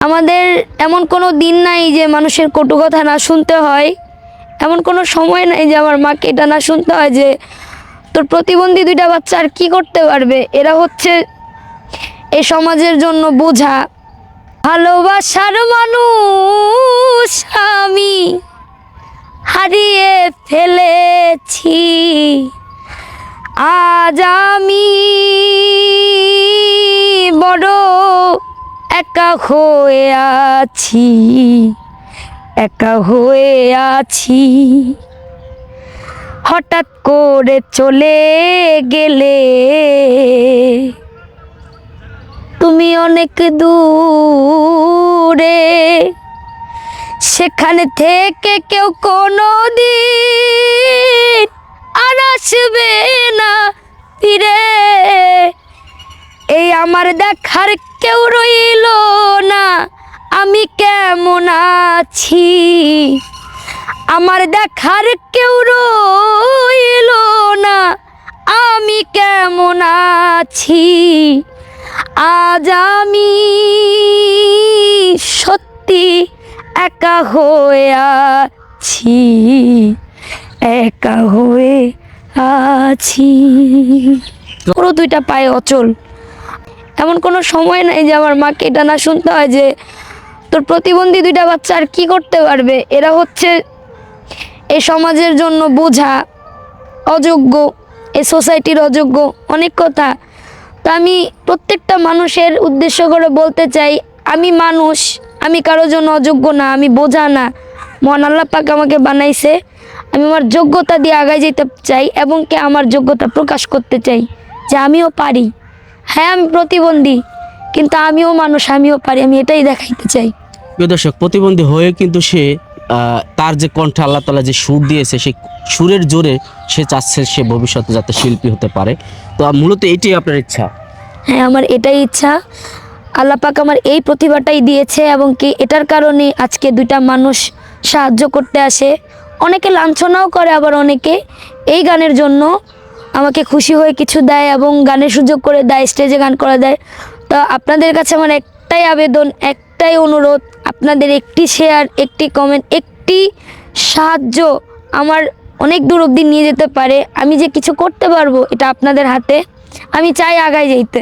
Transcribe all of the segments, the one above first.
আমাদের এমন কোনো দিন নাই যে মানুষের কটু কথা না শুনতে হয়। এমন কোনো সময় নাই যে আমার মাকে এটা না শুনতে হয় যে তোর প্রতিবন্ধী দুইটা বাচ্চা আর কী করতে পারবে? এরা হচ্ছে এই সমাজের জন্য বোঝা। ভালোবাসার মানুষ আমি হারিয়ে ফেলেছি। আজ আমি বড় একা হয়ে আছি, একা হয়ে আছি। হঠাৎ করে চলে গেলে তুমি অনেক দূরে, সেখানে থেকে কেউ কোনো দিন আর আসবে না ফিরে। আমার দেখার কেউ রইল না। আমি কেমন আছি? আমার দেখার কেউ রইল না। আমি কেমন আছি? আজ আমি সত্যি একা হয়ে আছি। একা হয়ে আছি। পুরো দুইটা পায়ে অচল। এমন কোনো সময় নাই যে আমার মাকে এটা না শুনতে হয় যে তোর প্রতিবন্ধী দুইটা বাচ্চা আর কী করতে পারবে? এরা হচ্ছে এই সমাজের জন্য বোঝা, অযোগ্য এই সোসাইটির অযোগ্য অনেক কথা। তো আমি প্রত্যেকটা মানুষের উদ্দেশ্য করে বলতে চাই, আমি মানুষ, আমি কারোর জন্য অযোগ্য না, আমি বোঝা না। মহান আল্লাহ পাক আমাকে বানাইছে, আমি আমার যোগ্যতা দিয়ে আগায় যেতে চাই এবং কে আমার যোগ্যতা প্রকাশ করতে চাই, যে আমিও পারি। হ্যাঁ আমি প্রতিবন্ধী কিন্তু আমিও মানুষ আমিও পারি আমি এটাই দেখাইতে চাই। প্রিয় দর্শক প্রতিবন্ধী হয়ে কিন্তু সে তার যে কণ্ঠে আল্লাহ তালা যে সুর দিয়েছে সেই সুরের জোরে সে চাচ্ছে সে ভবিষ্যতে যাতে শিল্পী হতে পারে। তো মূলত এটাই আপনার ইচ্ছা? হ্যাঁ আমার এটাই ইচ্ছা। আল্লাহ পাক আমার এই প্রতিভাটাই দিয়েছে এবং কি এটার কারণে আজকে দুইটা মানুষ সাহায্য করতে আসে। অনেকে লাঞ্ছনাও করে আবার অনেকে। এই গানের জন্য আমাকে খুশি হয়ে কিছু দেয় এবং গানের সুযোগ করে দেয় স্টেজে গান করা দেয়। তো আপনাদের কাছে আমার একটাই আবেদন একটাই অনুরোধ আপনাদের একটি শেয়ার একটি কমেন্ট একটি সাহায্য আমার অনেক দূর অবধি নিয়ে যেতে পারে। আমি যে কিছু করতে পারব এটা আপনাদের হাতে আমি চাই আগায় যেতে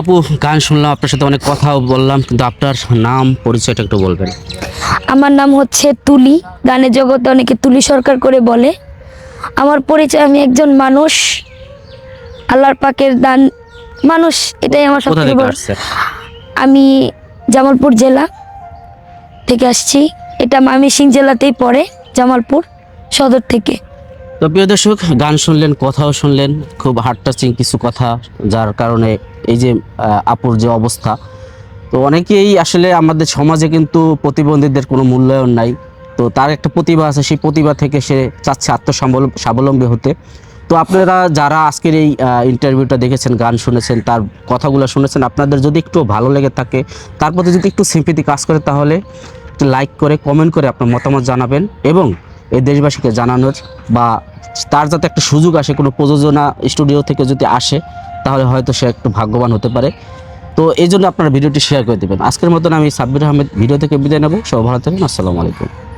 আপু গান শুনলাম আপনার সাথে অনেক কথাও বললাম কিন্তু আপনার নাম পরিচয়টা একটু বলবেন। আমার নাম হচ্ছে তুলি গানের জগতে অনেকে তুলি সরকার করে বলে। আমার পরিচয় আমি একজন মানুষ আল্লাহর পাকের দান মানুষ এটাই আমার সবথেকে থেকে বড়। আমি জামালপুর জেলা থেকে আসছি। এটা ময়মনসিং জেলাতেই পড়ে জামালপুর সদর থেকে। তো প্রিয় দর্শক গান শুনলেন কথাও শুনলেন খুব হার্ট টাচিং কিছু কথা যার কারণে এই যে আপুর যে অবস্থা। তো অনেকেই আসলে আমাদের সমাজে কিন্তু প্রতিবন্ধীদের কোনো মূল্যায়ন নাই। তো তার একটা প্রতিভা আছে, সেই প্রতিভা থেকে সে চাচ্ছে আত্মস্বাবল- স্বাবলম্বী হতে। তো আপনারা যারা আজকের এই ইন্টারভিউটা দেখেছেন, গান শুনেছেন, তার কথাগুলো শুনেছেন, আপনাদের যদি একটু ভালো লেগে থাকে, তার প্রতি যদি একটু সিম্পিতি কাজ করে, তাহলে লাইক করে কমেন্ট করে আপনার মতামত জানাবেন এবং এই দেশবাসীকে জানানোর বা তার যাতে একটা সুযোগ আসে, কোনো প্রযোজনা স্টুডিও থেকে যদি আসে, তাহলে হয়তো সে একটু ভাগ্যবান হতে পারে। তো এই জন্য আপনারা ভিডিওটি শেয়ার করে দেবেন। আজকের মতন আমি সাব্বির আহমেদ ভিডিও থেকে বিদায় নেব। সব ভালো থাকুন আসসালামু আলাইকুম।